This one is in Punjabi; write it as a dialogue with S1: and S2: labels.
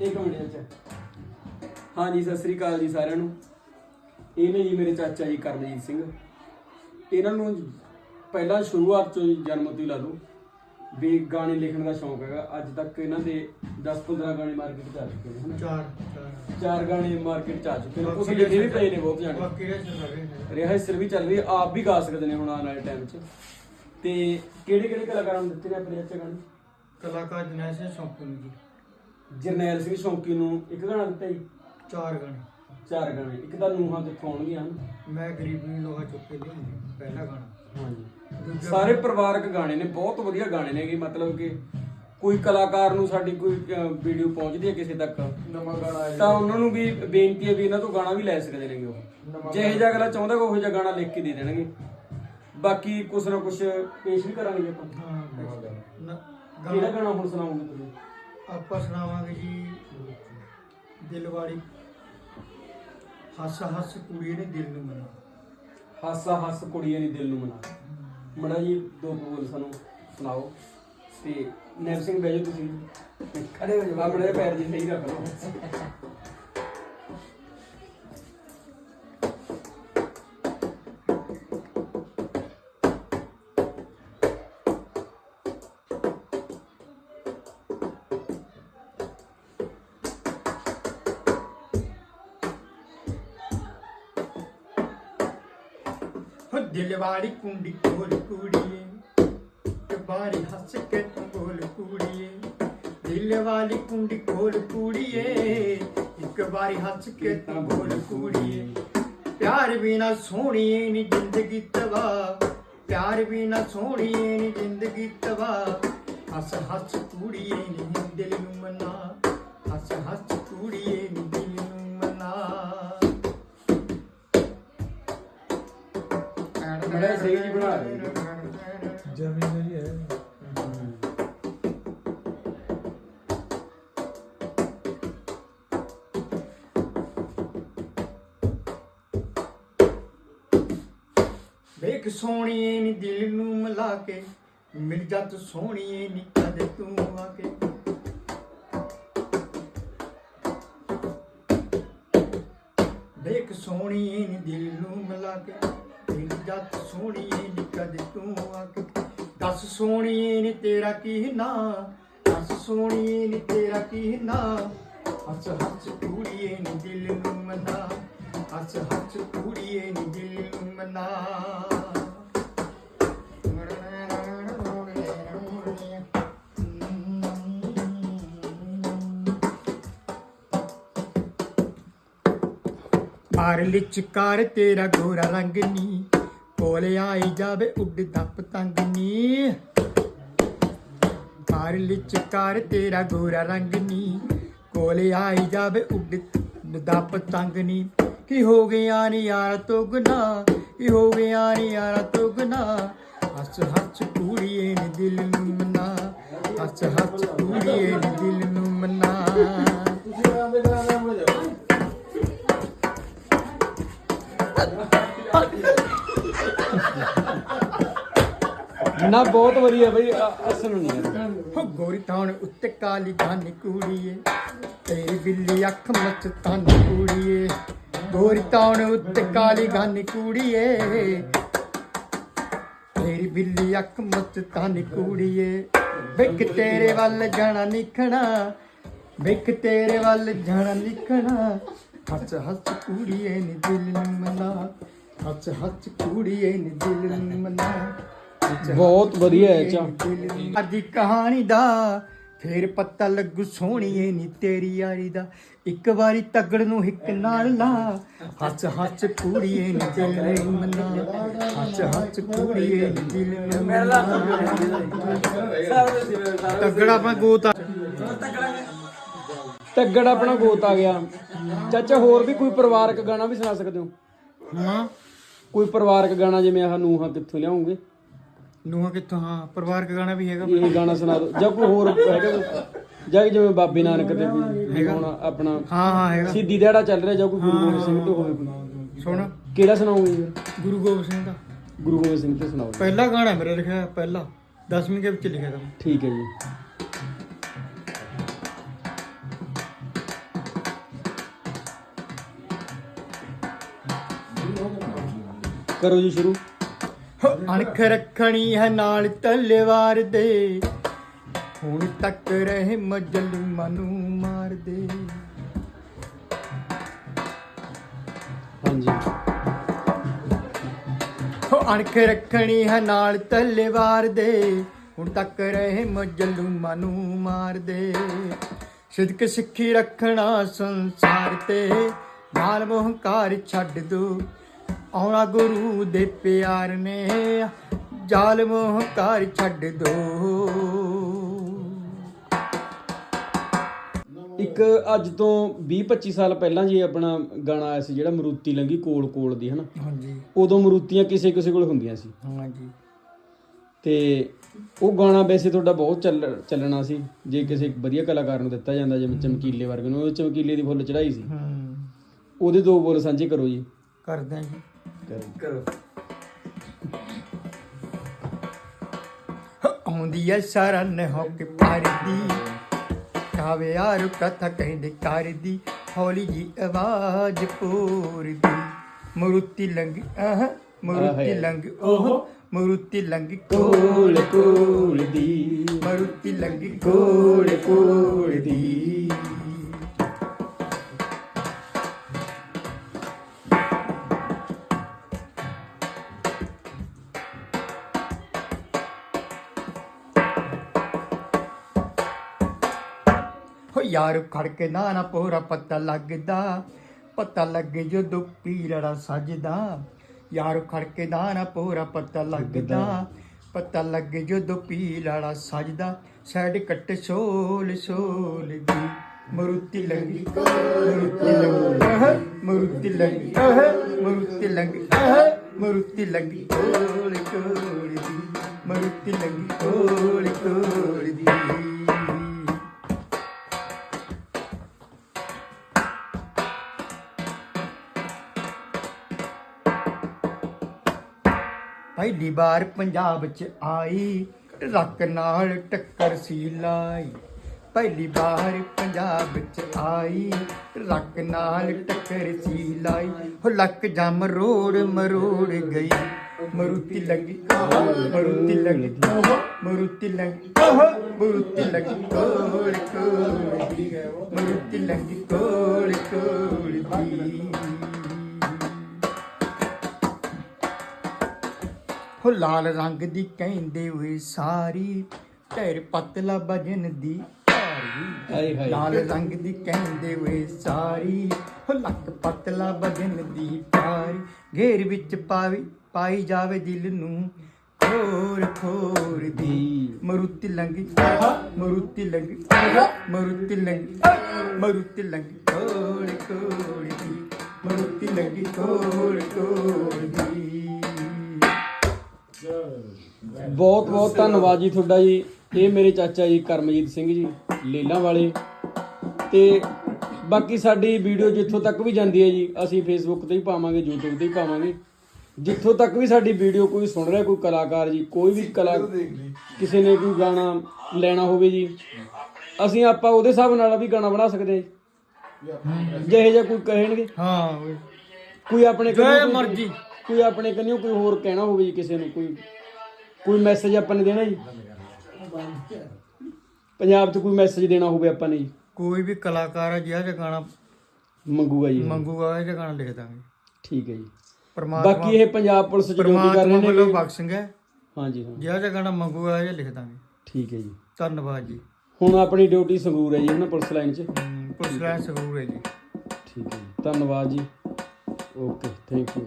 S1: ਇੱਕ ਮਿੰਟ ਚਾਚਾ ਹਾਂਜੀ ਸਤਿ ਸ੍ਰੀ ਅਕਾਲ ਜੀ ਸਾਰਿਆਂ ਨੂੰ। ਇਹ ਨੇ ਜੀ ਮੇਰੇ ਚਾਚਾ ਜੀ ਕਰਮਜੀਤ ਸਿੰਘ। ਇਹਨਾਂ ਨੂੰ ਪਹਿਲਾਂ ਸ਼ੁਰੂਆਤ ਤੋਂ ਜਨਮ ਤੋਂ ਹੀ ਲਾ ਲਓ। ਵੀ ਗਾਣੇ ਲਿਖਣ ਦਾ ਸ਼ੌਂਕ ਹੈਗਾ। ਅੱਜ ਤੱਕ ਇਹਨਾਂ ਦੇ 10-15 ਗਾਣੇ ਮਾਰਕੀਟ 'ਚ ਆ ਚੁੱਕੇ ਨੇ ਹਨਾ?
S2: ਚਾਰ ਚਾਰ।
S1: ਚਾਰ ਗਾਣੇ ਮਾਰਕੀਟ 'ਚ ਆ ਚੁੱਕੇ ਨੇ। ਕੁਝ ਲਿਖੇ ਵੀ ਪਏ ਨੇ ਬਹੁਤ ਜਾਣੇ। ਰਿਹਾਇਸਰ ਵੀ ਚੱਲ ਰਹੀ ਆਪ ਵੀ ਗਾ ਸਕਦੇ ਨੇ ਹੁਣ ਆਉਣ ਵਾਲੇ ਟਾਈਮ 'ਚ। ਤੇ ਕਿਹੜੇ ਕਿਹੜੇ ਕਲਾਕਾਰਾਂ ਨੂੰ ਦਿੱਤੇ ਨੇ ਆਪਣੇ ਚਾਚਾ ਗਾਣੇ?
S2: ਕਲਾਕਾਰ ਜਨੈਸ਼ ਸ਼ੌਂਕੀ ਜੀ।
S1: ਜਰਨੈਲ ਸਿੰਘ ਸ਼ੌਂਕੀ ਨੂੰ ਇੱਕ ਗਾਣਾ ਦਿੱਤਾ ਜੀ?
S2: ਚਾਰ ਗਾਣੇ।
S1: ਚਾਰ ਗਾਣੇ। ਇੱਕ ਤਾਂ ਨੂਹਾਂ ਕਿੱਥੋਂ ਆਉਣਗੀਆਂ? ਹਨ
S2: ਮੈਂ ਗਰੀਬੀ ਲੋਹਾ ਚੁੱਕ ਕੇ ਲਿਆਉਂਦੀ ਪਹਿਲਾ ਗਾਣਾ।
S1: ਹਾਂਜੀ।
S2: ਦੂਜਾ
S1: ਸਾਰੇ ਪਰਿਵਾਰਕ ਗਾਣੇ ਨੇ ਬਹੁਤ ਵਧੀਆ ਗਾਣੇ ਨੇਗੇ ਮਤਲਬ ਕਿ ਕੋਈ ਕਲਾਕਾਰ ਨੂੰ ਸਾਡੀ ਕੋਈ ਵੀਡੀਓ ਪਹੁੰਚਦੀ ਹੈ ਕਿਸੇ ਤੱਕ?
S2: ਨਵਾਂ ਗਾਣਾ
S1: ਤਾਂ ਉਹਨਾਂ ਨੂੰ ਵੀ ਬੇਨਤੀ ਹੈ ਵੀ ਇਹਨਾਂ ਤੋਂ ਗਾਣਾ ਵੀ ਲੈ ਸਕਦੇ ਨੇਗੇ ਉਹ। ਜੇ ਇਹ ਜਿਹਾ ਅਗਲਾ ਚਾਹੁੰਦਾ ਉਹ ਜਿਹਾ ਗਾਣਾ ਲਿਖ ਕੇ ਦੇ ਦੇਣਗੇ। ਬਾਕੀ ਕੁਛ ਨਾ ਕੁਛ ਪੇਸ਼ ਵੀ ਕਰਾਂਗੇ ਆਪਾਂ।
S2: ਹਾਂ ਨ-
S1: ਕਿਹੜਾ
S2: ਗਾਣਾ
S1: ਹੁਣ ਸੁਣਾਉਂਗੇ ਤੁਸੀਂ?
S2: ਆਪਾਂ ਸੁਣਾਵਾਂਗੇ ਜੀ ਦਿਲਵਾੜੀ ਹੱਸ ਹੱਸ ਕੁੜੀ ਨੇ ਦਿਲ ਨੂੰ ਮਨਾ।
S1: ਹੱਸ ਹੱਸ ਕੁੜੀਏ ਨਹੀਂ ਦਿਲ ਨੂੰ ਮਨਾ। ਮੜਾ ਜੀ ਦੋ ਬੋਲ ਸਾਨੂੰ ਸੁਣਾਓ। ਤੇ ਨੈਬ ਸਿੰਘ ਬੈਜੋ ਤੁਸੀਂ। ਖੜੇ ਹੋ ਜਾਓ। ਆਪਣੇ ਪੈਰ ਜੀ ਸਹੀ ਰੱਖ ਲਓ।
S2: ਹੋ ਦਿਲਵਾੜੀ ਕੁੰਡੀ ਕੋਲ ਕੁੜੀਏ ਤੇ ਬਾਰੀ ਹੱਸ ਕੇ ਤੂੰ ਬੋਲ ਕੁੜੀਏ। ਦਿਲਵਾੜੀ ਕੁੰਡੀ ਕੋਲ ਕੁੜੀਏ, ਇੱਕ ਵਾਰੀ ਹੱਸ ਕੇ ਤੂੰ ਬੋਲ ਕੁੜੀਏ। ਪਿਆਰ ਬਿਨਾ ਸੋਹਣੀਏ ਨੀ ਜ਼ਿੰਦਗੀ ਤਵਾ, ਪਿਆਰ ਬਿਨਾ ਸੋਹਣੀਏ ਨੀ ਜ਼ਿੰਦਗੀ ਤਵਾ। ਹੱਸ ਹੱਸ ਕੁੜੀਏ ਨੀ
S1: ਬੜਾ ਸਹੀ ਜੀ ਬਣਾ ਰਹੇ।
S2: ਜਮੀ ਸਹੀ ਹੈ ਵੇਖ ਸੋਹਣੀਏ ਨੀ ਦਿਲ ਨੂੰ ਮਿਲਾ ਕੇ ਮਿਲ ਜਾ ਤੂੰ ਸੋਹਣੀਏ ਨੀ ਕਦੇ ਤੂੰ ਆ ਕੇ ਵੇਖ ਸੋਹਣੀਏ ਨੀ ਦਿਲ ਨੂੰ ਮਿਲਾ ਕੇ ਮਿਲ ਜਾ ਸੋਹਣੀਏ ਨੀ ਕਦੇ ਤੂੰ ਆ ਦੱਸ ਸੋਹਣੀਏ ਨੀ ਤੇਰਾ ਕੀ ਨਾਂ? ਦੱਸ ਸੋਹਣੀਏ ਨੀ ਤੇਰਾ ਕੀ ਨਾਂ? ਹੱਸ ਹੱਸ ਕੁੜੀਏ ਨੀ ਦਿਲ ਨੂੰ ਮਨਾ। ਹੱਸ ਹੱਸ ਕੁੜੀਏ ਨੀ ਦਿਲ ਨੂੰ ਮਨਾ। ਮਾਰ ਲਿਚ ਕਰ ਤੇਰਾ ਗੋਰਾ ਰੰਗ ਨੀ। ਕੋਲੇ ਆਈ ਜਾਵੇ ਉੱਡਦਾ ਪਤੰਗ ਨੀ। ਮਾਰ ਲਿਚ ਕਰ ਤੇਰਾ ਗੋਰਾ ਰੰਗ ਨੀ। ਕੋਲ ਆਈ ਜਾਵੇ ਉੱਡਦਾ ਪਤੰਗ ਨੀ। ਕੀ ਹੋ ਗਿਆ ਨੀ ਯਾਰ ਤੁਗਨਾ ਕੀ ਹੋ ਗਿਆ ਨੀ ਯਾਰ ਤੁਗਨਾ ਹੱਸ ਹੱਸ ਕੁੜੀਏ ਨੀ ਦਿਲ ਨੂੰ ਮਨਾ। ਹੱਸ ਹੱਸ ਕੁੜੀਏ ਨੀ ਦਿਲ ਨੂੰ ਮਨਾ।
S1: ਨਾ, ਬਹੁਤ ਵਧੀਆ ਬਈ ਅਸਲ ਨਹੀਂ
S2: ਹੋ। ਗੋਰੀ ਥਾਣ ਉੱਤੇ ਕਾਲੀ ਗਾਨੀ ਕੁੜੀਏ, ਤੇਰੀ ਬਿੱਲੀ ਅੱਖ ਮਸਤਾਨੀ ਕੁੜੀਏ। ਗੋਰੀ ਥਾਣ ਉੱਤੇ ਕਾਲੀ ਗਾਨੀ ਕੁੜੀਏ, ਤੇਰੀ ਬਿੱਲੀ ਅੱਖ ਮੱਚ ਮਸਤਾਨੀ ਕੁੜੀਏ। ਵੇਖ ਤੇਰੇ ਵੱਲ ਜਾਣਾ ਨਿਖਣਾ, ਵੇਖ ਤੇਰੇ ਵੱਲ ਜਾਣਾ ਨਿਖਣਾ। ਹੱਸ ਹੱਸ ਕੁੜੀਏ ਨੀ ਦਿਲ ਨੂੰ ਮਨਾ। ਹੱਸ ਹੱਸ ਕੁੜੀਏ ਨੀ ਦਿਲ ਨੂੰ ਮਨਾ।
S1: ਬਹੁਤ ਵਧੀਆ ਹੈ ਚਾ।
S2: ਅੱਜ ਕਹਾਣੀ ਦਾ ਫੇਰ ਪਤਾ ਲੱਗੂ ਸੋਹਣੀਏ ਨੀ ਤੇਰੀ ਯਾਰੀ ਦਾ। ਇੱਕ ਵਾਰੀ ਤਗੜ ਨੂੰ ਹਿੱਕ ਨਾਲ ਲਾ। ਹੱਸ ਹੱਸ ਕੁੜੀਏ ਨੀ ਦਿਲ ਨੂੰ ਮਨਾ। ਹੱਸ ਹੱਸ ਕੁੜੀਏ ਨੀ ਦਿਲ ਨੂੰ ਮਨਾ। ਤਗੜ ਆਪਣਾ ਗੋਤਾ
S1: ਤੱਗੜ ਆਪਣਾ ਗੋਤ ਆ ਗਿਆ। ਚਾਚਾ ਹੋਰ ਵੀ ਕੋਈ ਪਰਿਵਾਰਕ ਗਾਣਾ ਵੀ ਸੁਣਾ ਸਕਦੇ ਹੋ?
S2: ਹਾਂ
S1: ਕੋਈ ਪਰਿਵਾਰਕ ਗਾਣਾ ਜਿਵੇਂ ਆਹ ਨੂਹਾਂ ਕਿੱਥੋਂ ਲਿਆਉਂਗੇ?
S2: ਨੂਹਾ ਕਿੱਥੋਂ? ਹਾਂ ਪਰਿਵਾਰਕ ਗਾਣਾ ਵੀ ਹੈਗਾ।
S1: ਇਹ ਗਾਣਾ ਸੁਣਾ ਦਿਓ ਜਾਂ ਕੋਈ ਹੋਰ ਹੈਗਾ ਕੋਈ? ਜਾਂ ਜਿਵੇਂ ਬਾਬੇ ਨਾਨਕ ਦੇ ਵੀ ਹੁਣ ਆਪਣਾ।
S2: ਹਾਂ ਹਾਂ ਹੈਗਾ।
S1: ਸਿੱਧੀ ਦਿਹਾੜਾ ਚੱਲ ਰਿਹਾ ਜਾਂ ਕੋਈ ਗੁਰੂ ਗੋਬਿੰਦ ਸਿੰਘ ਤੇ ਹੋਵੇ? ਕੋਈ
S2: ਸੁਣ।
S1: ਕਿਹੜਾ ਸੁਣਾਓਗੇ? ਜੀ?
S2: ਗੁਰੂ ਗੋਬਿੰਦ ਸਿੰਘ ਦਾ।
S1: ਗੁਰੂ ਗੋਬਿੰਦ ਸਿੰਘ ਤੇ ਸੁਣਾਓ।
S2: ਪਹਿਲਾ ਗਾਣਾ ਮੇਰਾ ਲਿਖਿਆ ਪਹਿਲਾ। 10ਵੀਂ ਦੇ ਵਿੱਚ ਲਿਖਿਆ ਤਾ।
S1: ਠੀਕ ਹੈ ਜੀ। ਕਰੋ ਜੀ ਸ਼ੁਰੂ।
S2: ਅਣਖ ਰੱਖਣੀ ਹੈ ਨਾਲ ਤਲਵਾਰ ਦੇ। ਹੁਣ ਤੱਕ ਰਹੇ ਮਜਲੂਮਾਂ ਨੂੰ ਮਾਰਦੇ
S1: ਹਾਂਜੀ।
S2: ਹੋ ਅਣਖ ਰੱਖਣੀ ਹੈ ਨਾਲ ਤਲਵਾਰ ਦੇ। ਹੁਣ ਤੱਕ ਰਹੇ ਮਜਲੂਮਾਂ ਨੂੰ ਮਾਰਦੇ ਸਿਦਕ ਸਿੱਖੀ ਰੱਖਣਾ ਸੰਸਾਰ ਤੇ। ਨਾਲ ਮੋਹੰਕਾਰ ਛੱਡ ਦੋ। ਆਉਣਾ ਗੁਰੂ ਦੇ ਪਿਆਰ ਨੇ। ਜ਼ਾਲਮ ਹੰਕਾਰ ਛੱਡ ਦੋ।
S1: ਇੱਕ ਅੱਜ ਤੋਂ 20 25 ਸਾਲ ਪਹਿਲਾਂ ਜੀ ਆਪਣਾ ਗਾਣਾ ਆਇਆ ਸੀ ਜਿਹੜਾ ਮਰੂਤੀ ਲੰਗੀ ਕੋਲ ਕੋਲ ਦੀ ਹਨਾ?
S2: ਹਾਂਜੀ।
S1: ਉਦੋਂ ਮਰੂਤੀਆਂ ਕਿਸੇ ਕਿਸੇ ਕੋਲ ਹੁੰਦੀਆਂ ਸੀ।
S2: ਹਾਂਜੀ।
S1: ਤੇ ਉਹ ਗਾਣਾ ਵੈਸੇ ਤੁਹਾਡਾ ਬਹੁਤ ਚੱਲ ਚੱਲਣਾ ਸੀ। ਜੇ ਕਿਸੇ ਵਧੀਆ ਕਲਾਕਾਰ ਨੂੰ ਦਿੱਤਾ ਜਾਂਦਾ ਜਿਵੇਂ ਚਮਕੀਲੇ ਵਰਗੇ ਨੂੰ ਉਹ ਚਮਕੀਲੇ ਦੀ ਫੁੱਲ ਚੜਾਈ ਸੀ।
S2: ਹੂੰ।
S1: ਉਹਦੇ ਦੋ ਬੋਲ ਸਾਂਝੇ ਕਰੋ ਜੀ।
S2: ਕਰਦੇ ਜੀ।
S1: ਕਰੋ।
S2: ਆਉਂਦੀ ਐ ਸ਼ਰਨ ਹੋ ਕੇ ਪਰਦੀ। ਕਾਵੇ ਯਾਰ ਕਥਾ ਕਹਿੰਦੇ ਕਰਦੀ। ਹੌਲੀ ਜੀ ਆਵਾਜ਼ ਪੂਰਦੀ। ਮਰੂਤੀ ਲੰਗ ਆਹ। ਮਰੂਤੀ। ਲੰਗ ਉਹ ਮਰੂਤੀ ਲੰਗ
S1: ਕੋਲ ਕੋਲ ਦੀ
S2: ਮਰੂਤੀ ਲੰਗ ਕੋਲ ਕੋਲ ਦੀ ਹੋ ਯਾਰ ਖੜਕੇ ਨਾ ਨਾ ਪੋਰਾ ਪਤਾ ਲੱਗਦਾ। ਪਤਾ ਲੱਗੇ ਜਦੋਂ ਪੀਰੜਾ ਸਜਦਾ। ਯਾਰ ਖੜਕੇ ਨਾ ਨਾ ਪੋਰਾ ਪਤਾ ਲੱਗਦਾ। ਪਤਾ ਲੱਗੇ ਜਦੋਂ ਪੀਰੜਾ ਸਜਦਾ। ਸਾਈਡ ਕੱਟ ਸੋਲ ਸੋਲ ਦੀ। ਮਰੂਤੀ ਲੰਗੀ। ਮਰੂਤੀ ਲੰਗੀ। ਆਹ, ਮਰੂਤੀ ਲੰਗੀ। ਆਹ, ਮਰੂਤੀ ਲੰਗੀ। ਆਹ, ਮਰੂਤੀ ਲੰਗੀ। ਕੋਲ ਕੋਲ ਦੀ। ਮਰੂਤੀ ਲੰਗੀ। ਕੋਲ ਕੋਲ ਦੀ। ਪਹਿਲੀ ਵਾਰ ਪੰਜਾਬ ਚ ਆਈ ਰੱਕ ਨਾਲ ਟੱਕਰ ਸੀ ਲਾਈ। ਪਹਿਲੀ ਵਾਰ ਪੰਜਾਬ ਚ ਆਈ ਰੱਕ ਨਾਲ ਟੱਕਰ ਸੀ ਲਾਈ। ਹੋ ਲੱਕ ਜਮ ਰੋੜ ਮਰੋੜ ਗਈ। ਮਰੂਤੀ ਲੱਗੀ ਮਰੂਤੀ ਲੱਗੀ ਮਰੂਤੀ ਲੱਗੀ ਮਰੂਤੀ ਲੱਗੀ, ਕੋਲ ਕੋਲ ਮਰੂਤੀ ਲੱਗੀ, ਕੋਲ ਕੋਲ ਦੀ। ਹੋ ਲਾਲ ਰੰਗ ਦੀ ਕਹਿੰਦੇ ਹੋਏ ਸਾਰੀ ਢੇਰ ਪਤਲਾ ਵਜਨ ਦੀ
S1: ਹਾਏ
S2: ਲਾਲ ਰੰਗ ਦੀ ਕਹਿੰਦੇ ਹੋਏ ਸਾਰੀ ਹੋ ਲੱਕ ਪਤਲਾ ਵਜਨ ਦੀ ਭਾਰੀ। ਘੇਰ ਵਿੱਚ ਪਾਵੀ ਪਾਈ ਜਾਵੇ ਦਿਲ ਨੂੰ ਖੋਰ ਖੋਰ ਦੀ। ਮਰੂਤੀ ਲੰਗੀ ਮਰੂਤੀ ਲੰਗੀ ਮਰੂਤੀ ਲੰਗੀ ਮਰੂਤੀ ਲੰਗੀ ਕੋਲ ਕੋਲ ਦੀ। ਮਰੂਤੀ ਲੰਗੀ ਕੋਲ ਕੋਲ ਦੀ।
S1: ਬਹੁਤ ਬਹੁਤ ਧੰਨਵਾਦ ਜੀ ਤੁਹਾਡਾ ਜੀ। ਇਹ ਮੇਰੇ ਚਾਚਾ ਜੀ ਕਰਮਜੀਤ ਸਿੰਘ ਜੀ ਲੇਲਾਂ ਵਾਲੇ। ਤੇ ਬਾਕੀ ਸਾਡੀ ਵੀਡੀਓ ਜਿੱਥੋਂ ਤੱਕ ਵੀ ਜਾਂਦੀ ਹੈ ਜੀ ਅਸੀਂ ਫੇਸਬੁੱਕ ਤੇ ਵੀ ਪਾਵਾਂਗੇ YouTube ਤੇ ਵੀ ਪਾਵਾਂਗੇ। ਜਿੱਥੋਂ ਤੱਕ ਵੀ ਸਾਡੀ ਵੀਡੀਓ ਕੋਈ ਸੁਣ ਰਿਹਾ ਕੋਈ ਕਲਾਕਾਰ ਜੀ ਕੋਈ ਵੀ ਕਲਾ ਕਿਸੇ ਨੇ ਕੋਈ ਗਾਣਾ ਲੈਣਾ ਹੋਵੇ ਜੀ ਅਸੀਂ ਆਪਾਂ ਉਹਦੇ ਹਿਸਾਬ ਨਾਲ ਵੀ ਗਾਣਾ ਬਣਾ ਸਕਦੇ। ਹਾਂ ਜਿਹੇ ਜਿਹਾ ਕੋਈ ਕਹਿਣਗੇ।
S2: ਹਾਂ।
S1: ਕੋਈ ਆਪਣੇ ਕੋਈ-
S2: ਮਰਜ਼ੀ।
S1: ਕੋਈ ਆਪਣੇ ਕੰਨਿਓ ਕੋਈ ਹੋਰ ਕਹਿਣਾ ਹੋਵੇ ਜੀ ਕਿਸੇ ਨੂੰ ਕੋਈ ਕੋਈ ਮੈਸੇਜ ਆਪਾਂ ਨੇ ਦੇਣਾ ਜੀ? ਪੰਜਾਬ 'ਚ ਕੋਈ ਮੈਸੇਜ ਦੇਣਾ ਹੋਵੇ ਆਪਾਂ ਨੇ ਜੀ?
S2: ਕੋਈ ਵੀ ਕਲਾਕਾਰ ਆ ਜਿਹੜਾ ਜਿਹਾ ਗਾਣਾ
S1: ਮੰਗੂਗਾ ਜੀ।
S2: ਮੰਗੂਗਾ ਇਹ ਗਾਣਾ ਲਿਖ ਦਾਂਗੇ।
S1: ਠੀਕ ਹੈ ਜੀ।
S2: ਪਰਮਾਤਮਾ
S1: ਬਾਕੀ ਇਹ ਪੰਜਾਬ ਪੁਲਿਸ ਚ ਡਿਊਟੀ ਕਰ ਰਹੇ
S2: ਵੱਲੋਂ
S1: ਨੇ
S2: ਬਖਸ਼ਿੰਗ ਹੈ
S1: ਹਾਂਜੀ ਹਾਂ
S2: ਜਿਹੜਾ ਜਿਹਾ ਗਾਣਾ ਮੰਗੂਗਾ ਇਹ ਲਿਖ ਦਾਂਗੇ।
S1: ਠੀਕ ਹੈ ਜੀ।
S2: ਧੰਨਵਾਦ ਜੀ।
S1: ਹੁਣ ਆਪਣੀ ਡਿਊਟੀ ਸੰਗਰੂਰ ਹੈ ਜੀ ਹਨਾ ਪੁਲਿਸ ਲਾਈਨ 'ਚ?
S2: ਪੁਲਿਸ ਲਾਈਨ ਸਰੂਰ ਹੈ ਜੀ।
S1: ਠੀਕ ਹੈ ਜੀ। ਧੰਨਵਾਦ ਜੀ। Okay thank you